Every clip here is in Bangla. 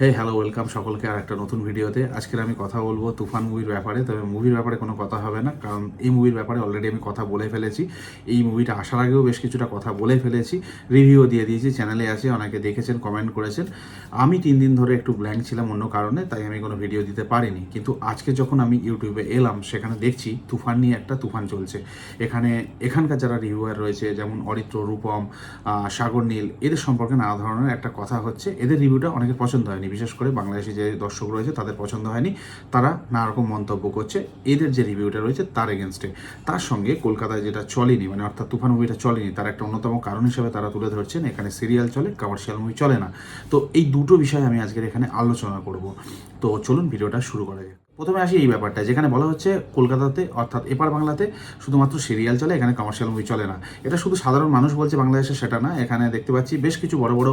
হে হ্যালো ওয়েলকাম সকলকে আর একটা নতুন ভিডিওতে। আজকের আমি কথা বলব তুফান মুভির ব্যাপারে। তবে মুভির ব্যাপারে কোনো কথা হবে না, কারণ এই মুভির ব্যাপারে অলরেডি আমি কথা বলে ফেলেছি। এই মুভিটা আসার আগেও বেশ কিছুটা কথা বলে ফেলেছি। রিভিউ দিয়ে দিয়েছি চ্যানেলে আছে, অনেকে দেখেছেন কমেন্ট করেছেন। আমি তিন দিন ধরে একটু ব্ল্যাঙ্ক ছিলাম অন্য কারণে, তাই আমি কোনো ভিডিও দিতে পারিনি। কিন্তু আজকে যখন আমি ইউটিউবে এলাম, সেখানে দেখছি তুফান নিয়ে একটা তুফান চলছে। এখানে এখানকার যারা রিভিউয়ার রয়েছে, যেমন অরিত্র, রূপম সাগর নীল, এদের সম্পর্কে নানা ধরনের একটা কথা হচ্ছে। এদের রিভিউটা অনেকের পছন্দ হয়নি বিশেষ করে বাংলাদেশি যে দর্শক রয়েছে, তাদের পছন্দ হয়নি। তারা নানা রকম মন্তব্য করছে। এদের যে রিভিউটা রয়েছে, তার এগেনস্টে তার সঙ্গে কলকাতায় যেটা চলেনি মানে অর্থাৎ তুফান মুভিটা চলেনি, তার একটা অন্যতম কারণ হিসেবে তারা তুলে ধরছেন, এখানে সিরিয়াল চলে কমার্শিয়াল মুভি চলে না। তো এই দুটো বিষয় আমি আজকের এখানে আলোচনা করব। তো চলুন, ভিডিওটা শুরু করা যাক। প্রথমে আসি এই ব্যাপারটা যেখানে বলা হচ্ছে কলকাতাতে, অর্থাৎ এপার বাংলাতে শুধুমাত্র সিরিয়াল চলে, এখানে কমার্শিয়াল মুভি চলে না। এটা শুধু সাধারণ মানুষ বলছে বাংলাদেশে, সেটা না। এখানে দেখতে পাচ্ছি বেশ কিছু বড় বড়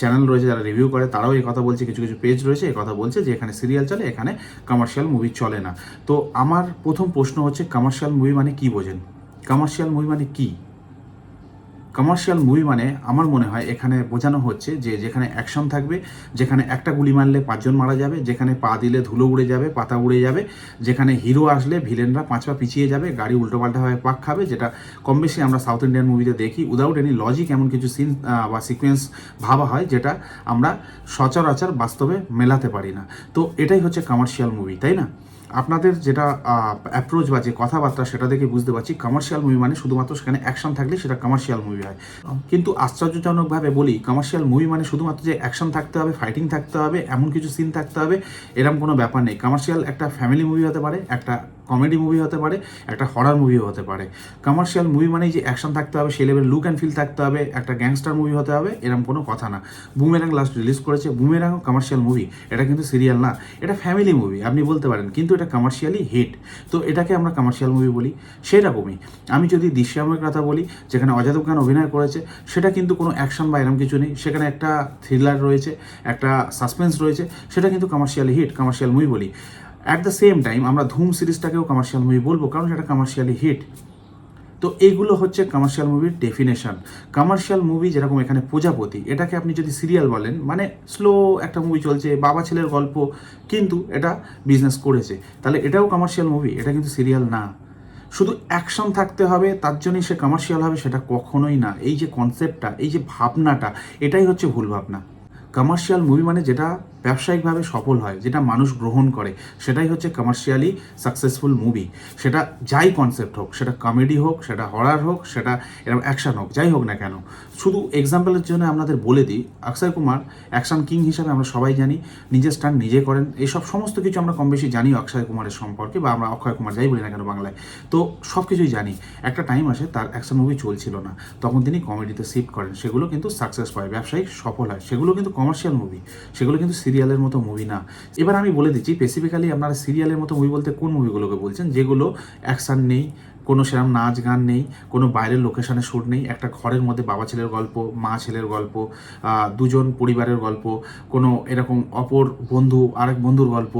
চ্যানেল রয়েছে যারা রিভিউ করে। তারাও এই কথা বলছে, কিছু কিছু পেজ রয়েছে কথা বলছে যে এখানে সিরিয়াল চলে, এখানে কমার্শিয়াল মুভি চলে না। তো আমার প্রথম প্রশ্ন হচ্ছে কমার্শিয়াল মুভি মানে কি বোঝেন? কমার্শিয়াল মুভি মানে কি? কমার্শিয়াল মুভি মানে আমার মনে হয় এখানে বোঝানো হচ্ছে যে যেখানে অ্যাকশন থাকবে, যেখানে একটা গুলি মারলে পাঁচজন মারা যাবে, যেখানে পা দিলে ধুলো উড়ে যাবে, পাতা উড়ে যাবে, যেখানে হিরো আসলে ভিলেনরা পাঁচ পা পিছিয়ে যাবে, গাড়ি উল্টোপাল্টাভাবে পাক খাবে, যেটা কম বেশি আমরা সাউথ ইন্ডিয়ান মুভিতে দেখি উইদাউট এনি লজিক এমন কিছু সিন বা সিকোয়েন্স ভাবা হয় যেটা আমরা সচরাচর বাস্তবে মেলাতে পারি না। তো এটাই হচ্ছে কমার্শিয়াল মুভি তাই না? আপনাদের যেটা অ্যাপ্রোচ বা যে কথাবার্তা সেটা দেখে বুঝতে পারছি কমার্শিয়াল মুভি মানে শুধুমাত্র সেখানে অ্যাকশন থাকলে সেটা কমার্শিয়াল মুভি হয়। কিন্তু আশ্চর্যজনকভাবে বলি কমার্শিয়াল মুভি মানে শুধুমাত্র যে অ্যাকশন থাকতে হবে ফাইটিং থাকতে হবে, এমন কিছু সিন থাকতে হবে এরকম কোনো ব্যাপার নেই। কমার্শিয়াল একটা ফ্যামিলি মুভি হতে পারে, একটা কমেডি মুভি হতে পারে, একটা হরার মুভিও হতে পারে। কমার্শিয়াল মুভি মানেই যে অ্যাকশন থাকতে হবে, সেই লেভেল লুক অ্যান্ড ফিল থাকতে হবে, একটা গ্যাংস্টার মুভি হতে হবে এরকম কোনো কথা না। বুমেরাং লাস্ট রিলিজ করেছে বুমেরাংও কমার্শিয়াল মুভি এটা কিন্তু সিরিয়াল না, এটা ফ্যামিলি মুভি আপনি বলতে পারেন, কিন্তু এটা কমার্শিয়ালি হিট তো এটাকে আমরা কমার্শিয়াল মুভি বলি, সেরকমই। আমি যদি দৃশ্যামের কথা বলি, যেখানে অজাদব খান অভিনয় করেছে, সেটা কিন্তু কোনো অ্যাকশন বা এরকম কিছু নেই, সেখানে একটা থ্রিলার রয়েছে, একটা সাসপেন্স রয়েছে, সেটা কিন্তু কমার্শিয়ালি হিট কমার্শিয়াল মুভি বলি। অ্যাট দ্য সেম টাইম আমরা ধুম সিরিজটাকেও কমার্শিয়াল মুভি বলব, কারণ সেটা কমার্শিয়ালি হিট তো এইগুলো হচ্ছে কমার্শিয়াল মুভির ডেফিনেশন কমার্শিয়াল মুভি যেরকম এখানে প্রজাপতি, এটাকে আপনি যদি সিরিয়াল বলেন মানে স্লো একটা মুভি চলছে, বাবা ছেলের গল্প, কিন্তু এটা বিজনেস করেছে। তাহলে এটাও কমার্শিয়াল মুভি এটা কিন্তু সিরিয়াল না। শুধু অ্যাকশন থাকতে হবে, তার জন্যই সে কমার্শিয়াল হবে, সেটা কখনোই না। এই যে কনসেপ্টটা এই যে ভাবনাটা, এটাই হচ্ছে ভুল ভাবনা। কমার্শিয়াল মুভি মানে যেটা ব্যবসায়িকভাবে সফল হয়, যেটা মানুষ গ্রহণ করে, সেটাই হচ্ছে কমার্শিয়ালি সাকসেসফুল মুভি সেটা যাই কনসেপ্ট হোক, সেটা কমেডি হোক, সেটা হরার হোক, সেটা এরকম অ্যাকশন হোক, যাই হোক না কেন। শুধু এক্সাম্পলের জন্য আপনাদের বলে দিই অক্ষয় কুমার অ্যাকশন কিং হিসাবে আমরা সবাই জানি, নিজের স্টান নিজে করেন এইসব সমস্ত কিছু আমরা কম বেশি জানি অক্ষয় কুমারের সম্পর্কে, বা আমরা অক্ষয় কুমার যাই বলি না কেন বাংলায়। তো সব কিছুই জানি। একটা টাইম আসে, তার অ্যাকশন মুভি চলছিল না, তখন তিনি কমেডিতে শিফট করেন, সেগুলো কিন্তু সাকসেস পায়, ব্যবসায়িক সফল হয়, সেগুলো কিন্তু কমার্শিয়াল মুভি সেগুলো কিন্তু সিরিয়ালের মতো মুভি না। এবার আমি বলে দিচ্ছি স্পেসিফিক্যালি আপনারা সিরিয়ালের মতো মুভি বলতে কোন মুভিগুলোকে বলছেন? যেগুলো অ্যাকশান নেই কোনো সেরকম নাচ গান নেই, কোনো বাইরের লোকেশনে শ্যুট নেই, একটা ঘরের মধ্যে বাবা ছেলের গল্প, মা ছেলের গল্প দুজন পরিবারের গল্প, কোনো এরকম অপর বন্ধু, আরেক বন্ধুর গল্প,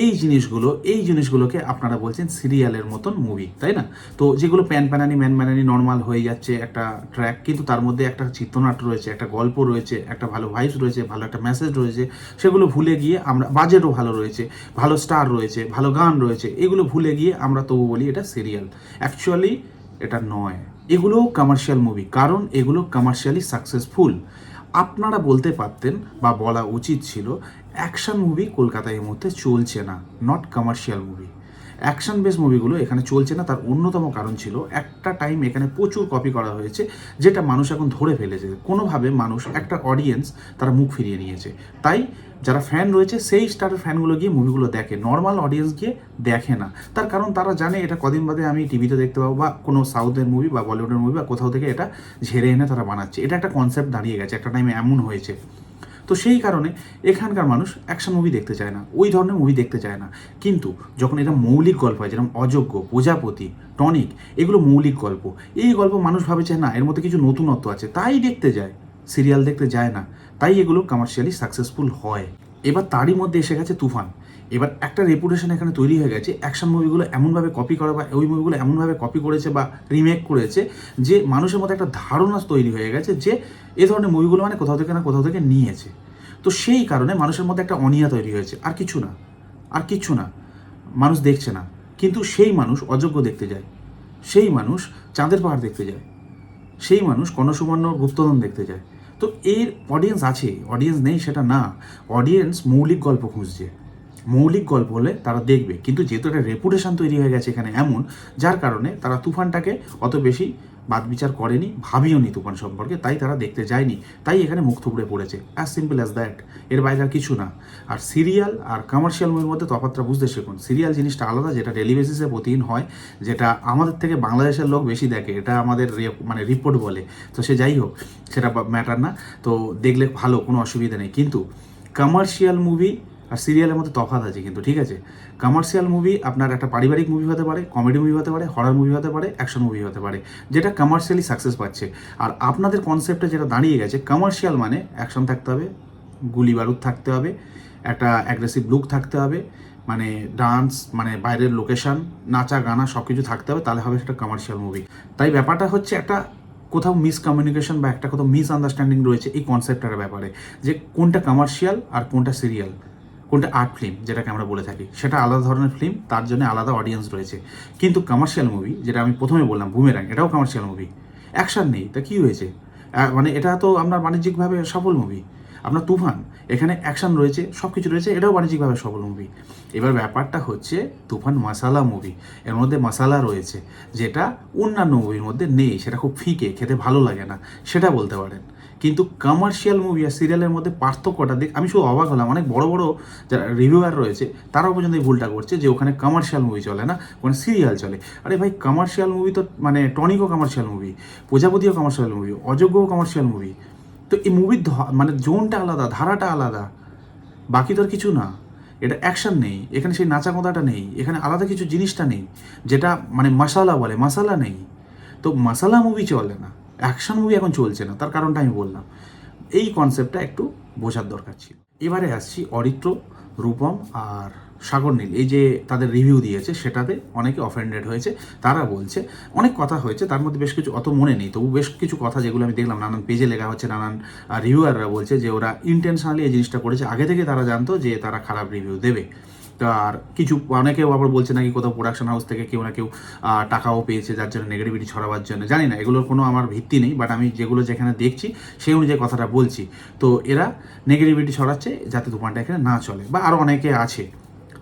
এই জিনিসগুলো, এই জিনিসগুলোকে আপনারা বলছেন সিরিয়ালের মতন মুভি তাই না? তো যেগুলো প্যান প্যানানি, ম্যান ম্যানানি নর্মাল হয়ে যাচ্ছে একটা ট্র্যাক কিন্তু তার মধ্যে একটা চিত্রনাট্য রয়েছে, একটা গল্প রয়েছে, একটা ভালো ভাইস রয়েছে, ভালো একটা মেসেজ রয়েছে, সেগুলো ভুলে গিয়ে আমরা বাজেটও ভালো রয়েছে, ভালো স্টার রয়েছে, ভালো গান রয়েছে, এগুলো ভুলে গিয়ে আমরা তবু বলি এটা সিরিয়াল অ্যাকচুয়ালি এটা নয়। এগুলোও কমার্শিয়াল মুভি কারণ এগুলো কমার্শিয়ালি সাকসেসফুল আপনারা বলতে পারতেন বা বলা উচিত ছিল অ্যাকশন মুভি কলকাতায় এই মুহূর্তে চলছে না not commercial movie action base মুভিগুলো এখানে চলছে না, তার অন্যতম কারণ ছিল, একটা টাইম এখানে প্রচুর কপি করা হয়েছে, যেটা মানুষ এখন ধরে ফেলেছে। কোনোভাবে মানুষ একটা অডিয়েন্স তারা মুখ ফিরিয়ে নিয়েছে। তাই যারা ফ্যান রয়েছে, সেই স্টারের ফ্যানগুলো গিয়ে মুভিগুলো দেখে। নর্মাল অডিয়েন্স গিয়ে দেখে না। তার কারণ তারা জানে এটা কদিন বাদে আমি টিভিতে দেখতে পাবো বা কোনো সাউথের মুভি বা বলিউডের মুভি বা কোথাও থেকে এটা ঝেড়ে এনে তারা বানাচ্ছে। এটা একটা কনসেপ্ট দাঁড়িয়ে গেছে। একটা টাইমে এমন হয়েছে। তো সেই কারণে এখানকার মানুষ অ্যাকশন মুভি দেখতে চায় না। ওই ধরনের মুভি দেখতে চায় না। কিন্তু যখন এটা মৌলিক গল্প হয়, যেরকম অযোগ্য, প্রজাপতি, টনিক, এগুলো মৌলিক গল্প। এই গল্প মানুষ ভাবে যে, না, এর মধ্যে কিছু নতুনত্ব আছে। তাই দেখতে যায়। সিরিয়াল দেখতে যায় না। তাই এগুলো কমার্শিয়ালি সাকসেসফুল হয়। এবার তারই মধ্যে এসে গেছে তুফান। এবার একটা রেপুটেশন এখানে তৈরি হয়ে গেছে অ্যাকশন মুভিগুলো এমনভাবে কপি করা বা ওই মুভিগুলো এমনভাবে কপি করেছে বা রিমেক করেছে যে মানুষের মধ্যে একটা ধারণা তৈরি হয়ে গেছে যে এ ধরনের মুভিগুলো মানে কোথাও থেকে না কোথাও থেকে নিয়েছে। তো সেই কারণে মানুষের মধ্যে একটা অনিয়া তৈরি হয়েছে। আর কিছু না, আর কিছু না, মানুষ দেখছে না। কিন্তু সেই মানুষ অযোগ্য দেখতে যায়। সেই মানুষ চাঁদের পাহাড় দেখতে যায়। সেই মানুষ কর্ণসুবর্ণ গুপ্তধন দেখতে যায়। তো এর অডিয়েন্স আছে অডিয়েন্স নেই সেটা না। অডিয়েন্স মৌলিক গল্প খুঁজছে। মৌলিক গল্প হলে তারা দেখবে। কিন্তু যেহেতু একটা রেপুটেশন তৈরি হয়ে গেছে এখানে এমন, যার কারণে তারা তুফানটাকে অত বেশি বাদ বিচার করেনি, ভাবিও নি তুফান সম্পর্কে, তাই তারা দেখতে যায়নি, তাই এখানে মুখ থুবড়ে পড়েছে অ্যাজ সিম্পল অ্যাজ দ্যাট এর বাইরে আর কিছু না। আর সিরিয়াল আর কমার্শিয়াল মুভির মধ্যে তফাৎটা বুঝতে শিখুন। সিরিয়াল জিনিসটা আলাদা, যেটা ডেলি প্রতিদিন হয়, যেটা আমাদের থেকে বাংলাদেশের লোক বেশি দেখে, এটা আমাদের মানে রিপোর্ট বলে। তো সে যাই হোক, সেটা ম্যাটার না। তো দেখলে ভালো, কোনো অসুবিধা নেই। কিন্তু কমার্শিয়াল মুভি আর সিরিয়ালের মধ্যে তফাৎ আছে কিন্তু, ঠিক আছে? কমার্শিয়াল মুভি আপনার একটা পারিবারিক মুভি হতে পারে কমেডি মুভি হতে পারে হরার মুভি হতে পারে অ্যাকশন মুভি হতে পারে, যেটা কমার্শিয়ালি সাকসেস পাচ্ছে। আর আপনাদের কনসেপ্টে যেটা দাঁড়িয়ে গেছে কমার্শিয়াল মানে অ্যাকশন থাকতে হবে, গুলি বারুদ থাকতে হবে, একটা অ্যাগ্রেসিভ লুক থাকতে হবে মানে ডান্স মানে বাইরের লোকেশন নাচা, গানা সব কিছু থাকতে হবে, তাহলে হবে সেটা কমার্শিয়াল মুভি তাই ব্যাপারটা হচ্ছে একটা কোথাও মিসকমিউনিকেশন বা একটা কোথাও মিস আন্ডারস্ট্যান্ডিং রয়েছে এই কনসেপ্টটার ব্যাপারে, যে কোনটা কমার্শিয়াল আর কোনটা সিরিয়াল কোনটা আর্ট ফিল্ম যেটাকে আমরা বলে থাকি, সেটা আলাদা ধরনের ফিল্ম, তার জন্য আলাদা অডিয়েন্স রয়েছে। কিন্তু কমার্শিয়াল মুভি যেটা আমি প্রথমে বললাম বুমেরাং এটাও কমার্শিয়াল মুভি অ্যাকশান নেই, তা কী হয়েছে? মানে এটা তো আপনার বাণিজ্যিকভাবে সফল মুভি আপনার তুফান, এখানে অ্যাকশন রয়েছে সব কিছু রয়েছে, এটাও বাণিজ্যিকভাবে সফল মুভি এবার ব্যাপারটা হচ্ছে তুফান মশালা মুভি এর মধ্যে মশালা রয়েছে, যেটা অন্যান্য মুভির মধ্যে নেই, সেটা খুব ফিকে খেতে ভালো লাগে না, সেটা বলতে পারেন। কিন্তু কমার্শিয়াল মুভি আর সিরিয়ালের মধ্যে পার্থক্যটা দেখ, আমি শুধু অবাক হলাম। অনেক বড় বড় যারা রিভিউয়ার রয়েছে, তারাও পর্যন্ত এই ভুলটা করছে যে ওখানে কমার্শিয়াল মুভি চলে না, ওখানে সিরিয়াল চলে। আরে ভাই কমার্শিয়াল মুভি তো মানে টনিকও কমার্শিয়াল মুভি প্রজাপতিও কমার্শিয়াল মুভি অযোগ্যও কমার্শিয়াল মুভি তো এই মুভির মানে জোনটা আলাদা, ধারাটা আলাদা। বাকি তো আর কিছু না। এটা অ্যাকশন নেই, এখানে সেই নাচা নেই, এখানে আলাদা কিছু জিনিসটা নেই, যেটা মানে মশালা বলে, মশালা নেই। তো মশালা মুভি চলে না। অ্যাকশন মুভি এখন চলছে না, তার কারণটা আমি বললাম। এই কনসেপ্টটা একটু বোঝার দরকার ছিল। এবারে আসছি অরিত্র, রূপম আর সাগর নীল। এই যে তাদের রিভিউ দিয়েছে, সেটাতে অনেকে অফেন্ডেড হয়েছে। তারা বলছে, অনেক কথা হয়েছে, তার মধ্যে বেশ কিছু অত মনে নেই। তবু বেশ কিছু কথা যেগুলো আমি দেখলাম, নানান পেজে লেখা হচ্ছে, নানান রিভিউয়াররা বলছে যে ওরা ইন্টেনশনালি এই জিনিসটা করেছে। আগে থেকে তারা জানতো যে তারা খারাপ রিভিউ দেবে। আর কিছু, অনেকেও আবার বলছে নাকি কোথাও প্রোডাকশন হাউস থেকে কেউ না কেউ টাকাও পেয়েছে যার জন্য নেগেটিভিটি ছড়াবার জন্য। জানি না, এগুলোর কোনো আমার ভিত্তি নেই বাট আমি যেগুলো যেখানে দেখছি, সেই অনুযায়ী কথাটা বলছি। তো এরা নেগেটিভিটি ছড়াচ্ছে যাতে দোকানটা এখানে না চলে, বা আরও অনেকে আছে।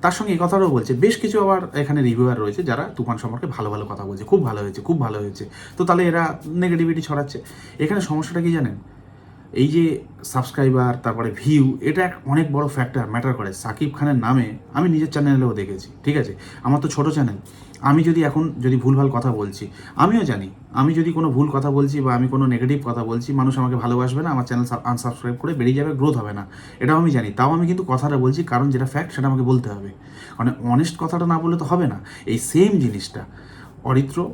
তার সঙ্গে এই কথাটাও বলছে, বেশ কিছু আবার এখানে রিভিউয়ার রয়েছে যারা তুফান সম্পর্কে ভালো ভালো কথা বলছে, খুব ভালো হয়েছে, খুব ভালো হয়েছে। তো তাহলে এরা নেগেটিভিটি ছড়াচ্ছে। এখানে সমস্যাটা কি জানেন? এই যে সাবস্ক্রাইবার তারপরে ভিউ এটা এক অনেক বড় ফ্যাক্টর ম্যাটার করে। সাকিব খানের নামে আমি নিজের চ্যানেলেও দেখেছি, ঠিক আছে? আমার তো ছোট চ্যানেল আমি যদি এখন যদি ভুলভাল কথা বলছি, আমিও জানি। আমি যদি কোনো ভুল কথা বলছি বা আমি কোনো নেগেটিভ কথা বলছি, মানুষ আমাকে ভালোবাসবে না, আমার চ্যানেল আনসাবস্ক্রাইব করে বেরিয়ে যাবে গ্রোথ হবে না। এটাও আমি জানি। তাও আমি কিন্তু কথাটা বলছি, কারণ যেটা ফ্যাক্ট সেটা আমাকে বলতে হবে। মানে অনেস্ট কথাটা না বললে তো হবে না। এই সেম জিনিসটা অরিত্র,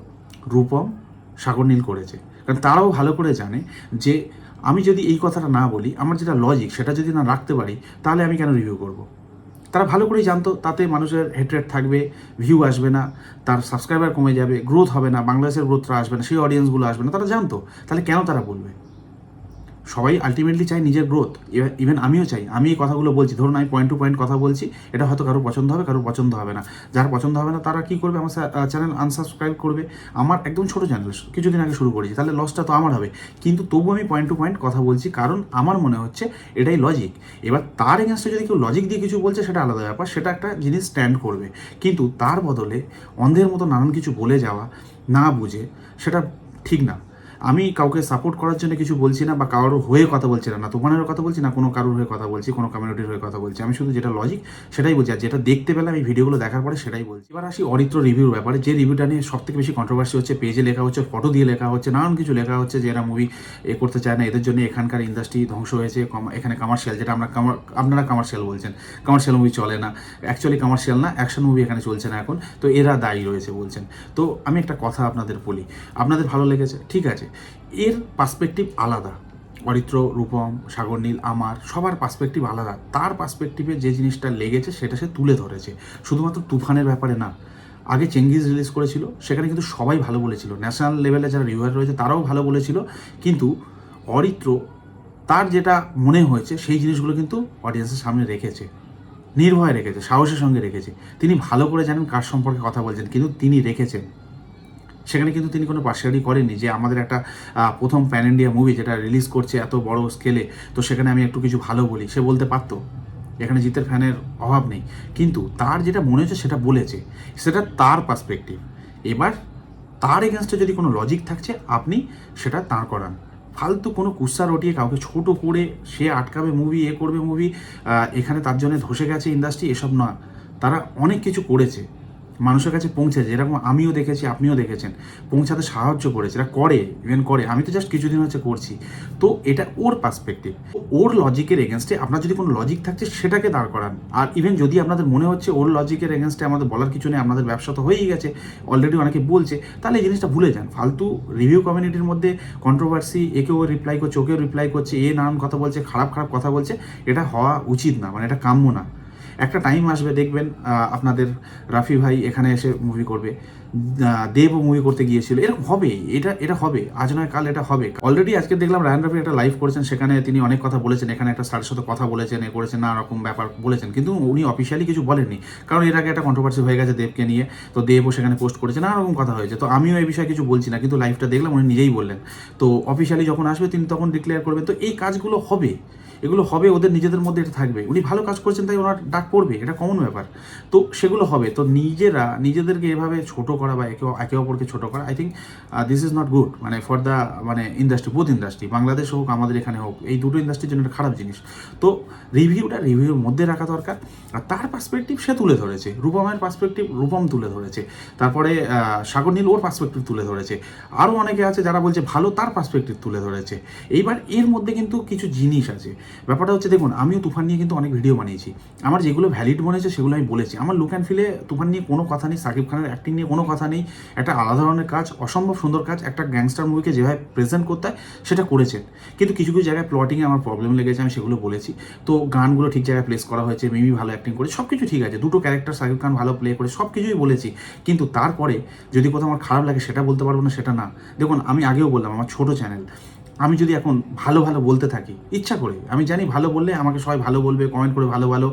রূপম, সাগর নীল করেছে। কারণ তারাও ভালো করে জানে যে আমি যদি এই কথাটা না বলি, আমার যেটা লজিক সেটা যদি না রাখতে পারি, তাহলে আমি কেন রিভিউ করব? তারা ভালো করেই জানতো, তাতে মানুষের হেটরেট থাকবে ভিউ আসবে না, তার সাবস্ক্রাইবার কমে যাবে গ্রোথ হবে না, বাংলাদেশের গ্রোথটা আসবে না, সেই অডিয়েন্সগুলো আসবে না, তারা জানতো, তাহলে কেন তারা বলবে? সবাই আলটিমেটলি চায় নিজের গ্রোথ ইভেন আমিও চাই। আমি এই কথাগুলো বলছি। ধরুন, আমি পয়েন্ট টু পয়েন্ট কথা বলছি, এটা হয়তো কারও পছন্দ হবে, কারও পছন্দ হবে না। যার পছন্দ হবে না, তারা কি করবে? আমার চ্যানেল আনসাবস্ক্রাইব করবে। আমার একদম ছোট চ্যানেল কিছুদিন আগে শুরু করেছি। তাহলে লসটা তো আমার হবে। কিন্তু তবু আমি পয়েন্ট টু পয়েন্ট কথা বলছি, কারণ আমার মনে হচ্ছে এটাই লজিক এবার তার এগেনস্টে যদি কেউ লজিক দিয়ে কিছু বলছে, সেটা আলাদা ব্যাপার। সেটা একটা জিনিস স্ট্যান্ড করবে। কিন্তু তার বদলে অন্ধের মতো নানান কিছু বলে যাওয়া, না বুঝে, সেটা ঠিক না। আমি কাউকে সাপোর্ট করার জন্য কিছু বলছি না বা কারোর হয়ে কথা বলছি না না তোমার কথা বলছি, না কোনো কারোর হয়ে কথা বলছি, কোনো কমিউনিটির হয়ে কথা বলছি। আমি শুধু যেটা লজিক সেটাই বলছি, আর যেটা দেখতে পেলাম আমি ভিডিওগুলো দেখার পরে সেটাই বলছি। এবার আসি অরিত্র রিভিউর ব্যাপারে। যে রিভিউটা নিয়ে সব থেকে বেশি কন্ট্রোভার্সি হচ্ছে পেজে লেখা হচ্ছে ফটো দিয়ে লেখা হচ্ছে, নানান কিছু লেখা হচ্ছে যে এরা মুভি এ করতে চায় না। এদের জন্য এখানকার ইন্ডাস্ট্রি ধ্বংস হয়েছে এখানে কমার্শিয়াল যেটা আমরা আপনারা কমার্শিয়াল বলছেন। কমার্শিয়াল মুভি চলে না। অ্যাকচুয়ালি কমার্শিয়াল না অ্যাকশন মুভি এখানে চলছে না এখন। তো এরা দায়ী রয়েছে বলছেন। তো আমি একটা কথা আপনাদের বলি। আপনাদের ভালো লেগেছে? ঠিক আছে। এর পার্সপেক্টিভ আলাদা। অরিত্র, রূপম, সাগর, নীল, আমার, সবার পার্সপেক্টিভ আলাদা। তার পার্সপেক্টিভে যে জিনিসটা লেগেছে সেটা সে তুলে ধরেছে। শুধুমাত্র তুফানের ব্যাপারে না। আগে চেঙ্গিজ রিলিজ করেছিল, সেখানে কিন্তু সবাই ভালো বলেছিল। ন্যাশনাল লেভেলে যারা রিভিউয়ার রয়েছে, তারাও ভালো বলেছিল। কিন্তু অরিত্র তার যেটা মনে হয়েছে, সেই জিনিসগুলো কিন্তু অডিয়েন্সের সামনে রেখেছে। নির্ভয় রেখেছে, সাহসের সঙ্গে রেখেছে। তিনি ভালো করে জানেন কার সম্পর্কে কথা বলছেন, কিন্তু তিনি রেখেছেন। সেখানে কিন্তু তিনি কোনো পার্সিয়ালি করেননি যে আমাদের একটা প্রথম প্যান ইন্ডিয়া মুভি যেটা রিলিজ করছে এত বড় স্কেলে তো সেখানে আমি একটু কিছু ভালো বলি। সে বলতে পারতো, এখানে জিতের ফ্যানের অভাব নেই। কিন্তু তার যেটা মনে হচ্ছে সেটা বলেছে, সেটা তার পার্সপেক্টিভ এবার তার এগেনস্টে যদি কোনো লজিক থাকছে, আপনি সেটা তাঁর করান। ফালতু কোনো কুৎসা রটিয়ে কাউকে ছোট করে সে আটকাবে মুভি এ করবে মুভি এখানে তার জন্য ধসে গেছে ইন্ডাস্ট্রি এসব না তারা অনেক কিছু করেছে। মানুষের কাছে পৌঁছেছে, যেরকম আমিও দেখেছি, আপনিও দেখেছেন, পৌঁছাতে সাহায্য করেছে এটা করে ইভেন করে। আমি তো জাস্ট কিছুদিন হচ্ছে করছি। তো এটা ওর পার্সপেক্টিভ ওর লজিকের এগেনস্টে আপনার যদি কোনো লজিক থাকছে, সেটাকে দাঁড় করান। আর ইভেন যদি আপনাদের মনে হচ্ছে ওর লজিকের এগেনস্টে আমাদের বলার কিছু নেই, আপনাদের ব্যবসা তো হয়েই গেছে অলরেডি অনেকে বলছে, তাহলে এই জিনিসটা ভুলে যান। ফালতু রিভিউ কমিউনিটির মধ্যে কন্ট্রোভার্সি একেও রিপ্লাই করছে ওকেও রিপ্লাই করছে, এ নানান কথা বলছে, খারাপ খারাপ কথা বলছে, এটা হওয়া উচিত না মানে এটা কাম্য না। একটা টাইম আসবে দেখবেন আপনাদের রাফি ভাই এখানে এসে মুভি করবে। দেবও মুভি করতে গিয়েছিল। এরকম হবে, এটা এটা হবে, আজ নয় কাল এটা হবে। অলরেডি আজকে দেখলাম রায়ন রাফি একটা লাইভ করেছেন, সেখানে তিনি অনেক কথা বলেছেন, এখানে একটা স্যারের সাথে কথা বলেছেন, এ করেছেন, নানা রকম ব্যাপার বলেছেন, কিন্তু উনি অফিসিয়ালি কিছু বলেননি। কারণ এর আগে একটা কন্ট্রোভার্সি হয়ে গেছে দেবকে নিয়ে, তো দেবও সেখানে পোস্ট করেছে, নানা রকম কথা হয়েছে। তো আমিও এই বিষয়ে কিছু বলছি না, কিন্তু লাইভটা দেখলাম, উনি নিজেই বললেন। তো অফিসিয়ালি যখন আসবে, তিনি তখন ডিক্লেয়ার করবেন। তো এই কাজগুলো হবে, এগুলো হবে, ওদের নিজেদের মধ্যে এটা থাকবে। উনি ভালো কাজ করছেন, তাই ওনার ডাক পড়বে, এটা কমন ব্যাপার। তো সেগুলো হবে, তো নিজেরা, নিজেদেরকে এভাবে ছোট করা বা একে একে অপরকে ছোট করা I think this is not good মানে ফর দ্য মানে ইন্ডাস্ট্রি বোথ ইন্ডাস্ট্রি বাংলাদেশ হোক, আমাদের এখানে হোক, এই দুটো ইন্ডাস্ট্রির জন্য একটা খারাপ জিনিস। তো রিভিউটা রিভিউর মধ্যে রাখা দরকার, আর তার পার্সপেক্টিভ সে তুলে ধরেছে রূপমের পার্সপেক্টিভ রূপম তুলে ধরেছে, তারপরে সাগর নীল ওর পার্সপেক্টিভ তুলে ধরেছে আরও অনেকে আছে যারা বলছে ভালো তার পার্সপেক্টিভ তুলে ধরেছে, এইবার এর মধ্যে কিন্তু কিছু জিনিস আছে। ব্যাপারটা হচ্ছে, দেখুন, আমিও তুফান নিয়ে কিন্তু অনেক ভিডিও বানিয়েছি, আমার যেগুলো ভ্যালিড মনে হয়েছে সেগুলো আমি বলেছি, আমার লুক অ্যান্ড ফিলে তুফান নিয়ে কোনো কথা নেই, সাকিব খানের অ্যাক্টিং নিয়ে কোনো কথা নেই, একটা আলাদা ধরনের কাজ, অসম্ভব সুন্দর কাজ, একটা গ্যাংস্টার মুভিকে যেভাবে প্রেজেন্ট করতে হয়, সেটা করেছেন। কিন্তু কিছু কিছু জায়গায় প্লটিংয়ে আমার প্রবলেম লেগেছে, আমি সেগুলো বলেছি। তো গানগুলো ঠিক জায়গায় প্লেস করা হয়েছে মিমি ভালো অ্যাক্টিং করে সব কিছু ঠিক আছে, দুটো ক্যারেক্টার শাকিব খান ভালো প্লে করে সব কিছুই বলেছি। কিন্তু তারপরে যদি কোথাও আমার খারাপ লাগে, সেটা বলতে পারব না, সেটা না। দেখুন, আমি আগেও বললাম, আমার ছোট চ্যানেল আমি যদি এখন ভালো ভালো বলতে থাকি, ইচ্ছা করে, আমি জানি ভালো বললে আমাকে সবাই ভালো বলবে কমেন্ট করে ভালো ভালো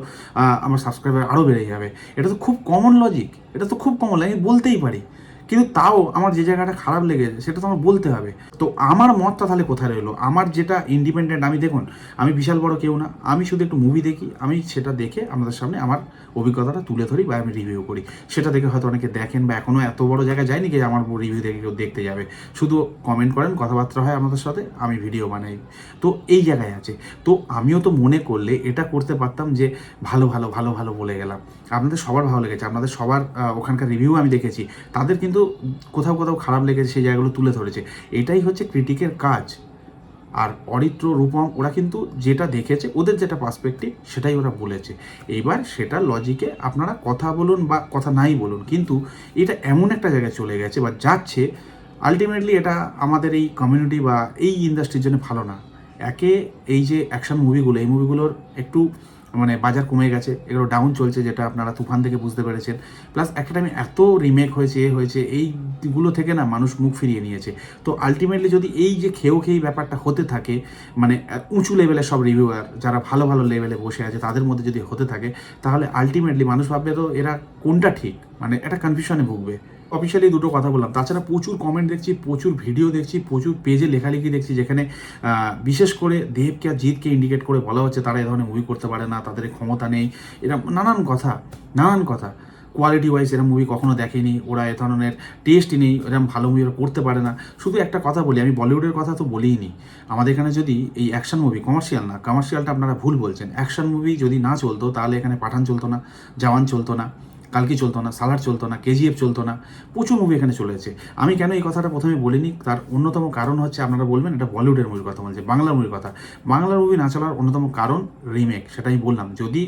আমার সাবস্ক্রাইবার আরও বেড়ে যাবে। এটা তো খুব কমন লজিক এটা তো খুব কমন আমি বলতেই পারি। কিন্তু তাও আমার যে জায়গাটা খারাপ লেগেছে, সেটা তো আমার বলতে হবে। তো আমার মতটা তাহলে কোথায় রইল? আমার যেটা ইন্ডিপেন্ডেন্ট আমি দেখুন, আমি বিশাল বড় কেউ না। আমি শুধু একটু মুভি দেখি, আমি সেটা দেখে আমাদের সামনে আমার অভিজ্ঞতাটা তুলে ধরি বা আমি রিভিউ করি। সেটা দেখে হয়তো অনেকে দেখেন বা এখনও এত বড় জায়গায় যায়নি যে আমার রিভিউ দেখে কেউ দেখতে যাবে। শুধু কমেন্ট করেন, কথাবার্তা হয় আমাদের সাথে, আমি ভিডিও বানাই। তো এই জায়গায় আছে। তো আমিও তো মনে করলে এটা করতে পারতাম যে ভালো ভালো ভালো ভালো বলে গেলাম। আপনাদের সবার ভালো লেগেছে, আপনাদের সবার ওখানকার রিভিউ আমি দেখেছি। তাদের কিন্তু কোথাও কোথাও খারাপ লেগেছে, সেই জায়গাগুলো তুলে ধরেছে। এটাই হচ্ছে ক্রিটিকের কাজ। আর অরিত্র, রূপম, ওরা কিন্তু যেটা দেখেছে, ওদের যেটা পার্সপেক্টিভ সেটাই ওরা বলেছে। এইবার সেটা লজিকে আপনারা কথা বলুন বা কথা নাই বলুন, কিন্তু এটা এমন একটা জায়গায় চলে গেছে বা যাচ্ছে আলটিমেটলি এটা আমাদের এই কমিউনিটি বা এই ইন্ডাস্ট্রির জন্য ভালো না। একে এই যে অ্যাকশন মুভিগুলো এই মুভিগুলোর একটু মানে বাজার কমে গেছে, এগুলো ডাউন চলছে যেটা আপনারা তুফান থেকে বুঝতে পেরেছেন। প্লাস একটা টাইমে এত রিমেক হয়েছে, এ হয়েছে, এইগুলো থেকে না মানুষ মুখ ফিরিয়ে নিয়েছে। তো আলটিমেটলি যদি এই যে খেয়েও খেয়েই ব্যাপারটা হতে থাকে মানে উঁচু লেভেলের সব রিভিউয়ার যারা ভালো ভালো লেভেলে বসে আছে, তাদের মধ্যে যদি হতে থাকে, তাহলে আলটিমেটলি মানুষ ভাববে তো এরা কোনটা ঠিক? মানে একটা কনফিউশনে ভুগবে। অফিসিয়ালি দুটো কথা বললাম। তাছাড়া প্রচুর কমেন্ট দেখছি, প্রচুর ভিডিও দেখছি, প্রচুর পেজে লেখালেখি দেখছি, যেখানে বিশেষ করে দেবকে আর জিতকে ইন্ডিকেট করে বলা হচ্ছে, তারা এ ধরনের মুভি করতে পারে না, তাদের ক্ষমতা নেই। এরকম নানান কথা নানান কথা। কোয়ালিটি ওয়াইজ এরকম মুভি কখনো দেখেনি, ওরা এ ধরনের টেস্টই নেই এরকম ভালো মুভি ওরা করতে পারে না। শুধু একটা কথা বলি, আমি বলিউডের কথা তো বলিই নি আমাদের এখানে যদি এই অ্যাকশন মুভি কমার্শিয়াল না কমার্শিয়ালটা আপনারা ভুল বলছেন। অ্যাকশন মুভি যদি না চলতো, তাহলে এখানে পাঠান চলতো না জওয়ান চলতো না। কালকি চলতো না সালার চলতো না, কেজিএফ চলতো না, প্রচুর মুভি এখানে চলেছে আমি কেন এই কথাটা প্রথমে বলিনি? তার অন্যতম কারণ হচ্ছে, আপনারা বলবেন, এটা বলিউডের মুভির কথা বলছে বাংলা মুভির কথা। বাংলার মুভি না চলার অন্যতম কারণ রিমেক সেটাই বললাম। যদি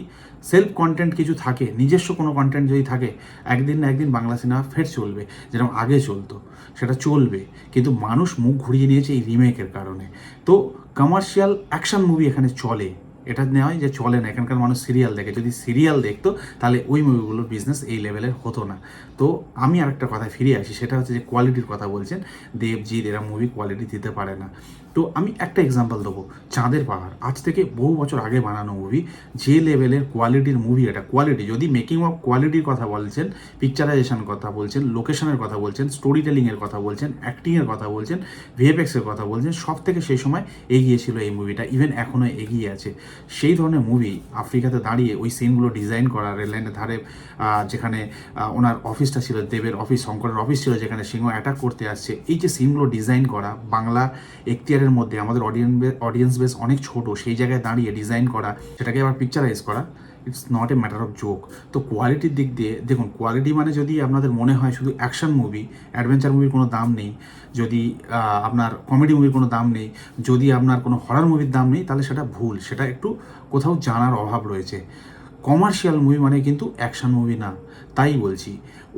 সেলফ কন্টেন্ট কিছু থাকে, নিজস্ব কোনো কন্টেন্ট যদি থাকে, একদিন না একদিন বাংলা সিনেমা ফের চলবে, যেরকম আগে চলতো, সেটা চলবে। কিন্তু মানুষ মুখ ঘুরিয়ে নিয়েছে এই রিমেকের কারণে। তো কমার্শিয়াল অ্যাকশন মুভি এখানে চলে। এটা নয় যে চলে না, এখানকার মানুষ সিরিয়াল দেখে। যদি সিরিয়াল দেখতো, তাহলে ওই মুভিগুলোর বিজনেস এই লেভেলের হতো না। তো আমি আরেকটা কথায় ফিরে আসি, সেটা হচ্ছে যে কোয়ালিটির কথা বলছেন, দেবজিৎ, এরা মুভি কোয়ালিটি দিতে পারে না। তো আমি একটা এক্সাম্পল দেবো। চাঁদের পাহাড়। আজ থেকে বহু বছর আগে বানানো মুভি যে লেভেলের কোয়ালিটির মুভি এটা। কোয়ালিটি যদি মেকিং অফ কোয়ালিটির কথা বলছেন পিকচারাইজেশন কথা বলছেন লোকেশনের কথা বলছেন স্টোরি টেলিংয়ের কথা বলছেন অ্যাক্টিংয়ের কথা বলছেন ভিএফএক্সের কথা বলছেন, সব থেকে সেই সময় এগিয়ে ছিল এই মুভিটা ইভেন এখনও এগিয়ে আছে। সেই ধরনের মুভি আফ্রিকাতে দাঁড়িয়ে ওই সিনগুলো ডিজাইন করা রেললাইনের ধারে যেখানে ওনার অফিসটা ছিল, দেবের অফিস শঙ্করের অফিস ছিল, যেখানে সিংহ অ্যাটাক করতে আসছে। এই যে সিনগুলো ডিজাইন করা, বাংলা এখতিয়ারের মধ্যে আমাদের অডিয়েন্স অডিয়েন্স বেস অনেক ছোট, সেই জায়গায় দাঁড়িয়ে ডিজাইন করা, সেটাকে আবার পিকচারাইজ করা it's not a matter of joke তো কোয়ালিটির দিক দিয়ে, দেখুন কোয়ালিটি মানে যদি আপনাদের মনে হয় শুধু অ্যাকশন মুভি অ্যাডভেঞ্চার মুভির কোনো দাম নেই, যদি আপনার কমেডি মুভির কোনো দাম নেই, যদি আপনার কোনো হরার মুভির দাম নেই, তাহলে সেটা ভুল, সেটা একটু কোথাও জানার অভাব রয়েছে। কমার্শিয়াল মুভি মানে কিন্তু অ্যাকশন মুভি না, তাই বলছি।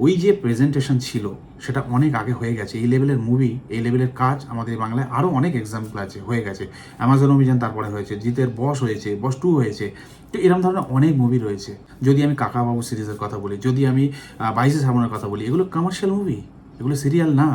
ওই যে প্রেজেন্টেশন ছিল, সেটা অনেক আগে হয়ে গেছে। এই লেভেলের মুভি এই লেভেলের কাজ আমাদের বাংলায় আরও অনেক এক্সাম্পল আছে, হয়ে গেছে। অ্যামাজন অভিযান তারপরে হয়েছে, জিতের বস হয়েছে বস টু হয়েছে। তো এরকম ধরনের অনেক মুভি রয়েছে। যদি আমি কাকাবাবু সিরিজের কথা বলি, যদি আমি বাইশে শ্রাবণের কথা বলি, এগুলো কমার্শিয়াল মুভি এগুলো সিরিয়াল না।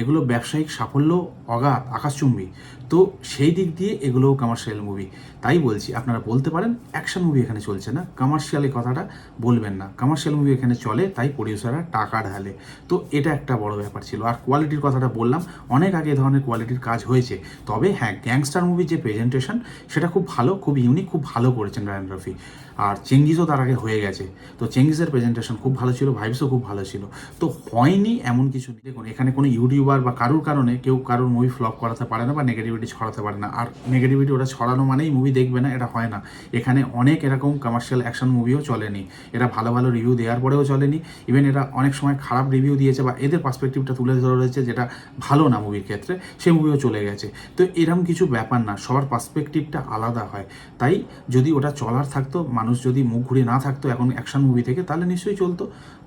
এগুলো ব্যবসায়িক সাফল্য, অগাধ, আকাশচুম্বী। তো সেই দিক দিয়ে এগুলোও কমার্শিয়াল মুভি তাই বলছি, আপনারা বলতে পারেন অ্যাকশন মুভি এখানে চলছে না। কমার্শিয়াল কথাটা বলবেন না। কমার্শিয়াল মুভি এখানে চলে, তাই প্রডিউসাররা টাকা ঢালে তো এটা একটা বড় ব্যাপার ছিল। আর কোয়ালিটির কথাটা বললাম, অনেক আগে ধরনের কোয়ালিটির কাজ হয়েছে। তবে হ্যাঁ গ্যাংস্টার মুভির যে প্রেজেন্টেশন সেটা খুব ভালো, খুব ইউনিক খুব ভালো করেছেন রায়ন রফি আর চেঙ্গিজও তার আগে হয়ে গেছে। তো চেঙ্গিজের প্রেজেন্টেশন খুব ভালো ছিল ভাইবসও খুব ভালো ছিল। তো হয়নি এমন কিছু দেখুন, এখানে কোনো ইউটিউবার বা কারোর কারণে কেউ কারোর মুভি ফ্লপ করাতে পারে না বা নেগেটিভিটি ছড়াতে পারে না। আর নেগেটিভিটি ওটা ছড়ানো মানেই মুভি দেখবে না, এটা হয় না। এখানে অনেক এরকম কমার্শিয়াল অ্যাকশন মুভিও চলেনি। এরা ভালো ভালো রিভিউ দেওয়ার পরেও চলেনি। ইভেন এরা অনেক সময় খারাপ রিভিউ দিয়েছে বা এদের পার্সপেক্টিভটা তুলে ধরা রয়েছে যেটা ভালো না মুভির ক্ষেত্রে সেই মুভিও চলে গেছে। তো এরকম কিছু ব্যাপার না, সবার পার্সপেক্টিভটা আলাদা হয়। তাই যদি ওটা চলার থাকতো, মানুষ যদি মুখ ঘুরে না থাকতো এখন অ্যাকশন মুভি থেকে, তাহলে নিশ্চয়ই চলতো।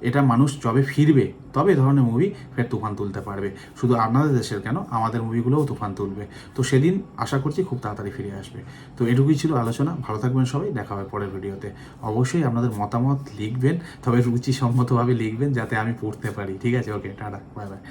এটা মানুষ যবে ফিরবে, তবে এ ধরনের মুভি ফের তুফান তুলতে পারবে। শুধু আপনাদের দেশের কেন, আমাদের মুভিগুলোও তুফান তুলবে। তো সেদিন আশা করছি খুব তাড়াতাড়ি ফিরে আসবে। তো এটুকুই ছিল আলোচনা, ভালো থাকবেন সবাই, দেখা হবে পরের ভিডিওতে। অবশ্যই আপনাদের মতামত লিখবেন, তবে রুচিসম্মতভাবে লিখবেন, যাতে আমি পড়তে পারি। ঠিক আছে ওকে টাটা বাই বাই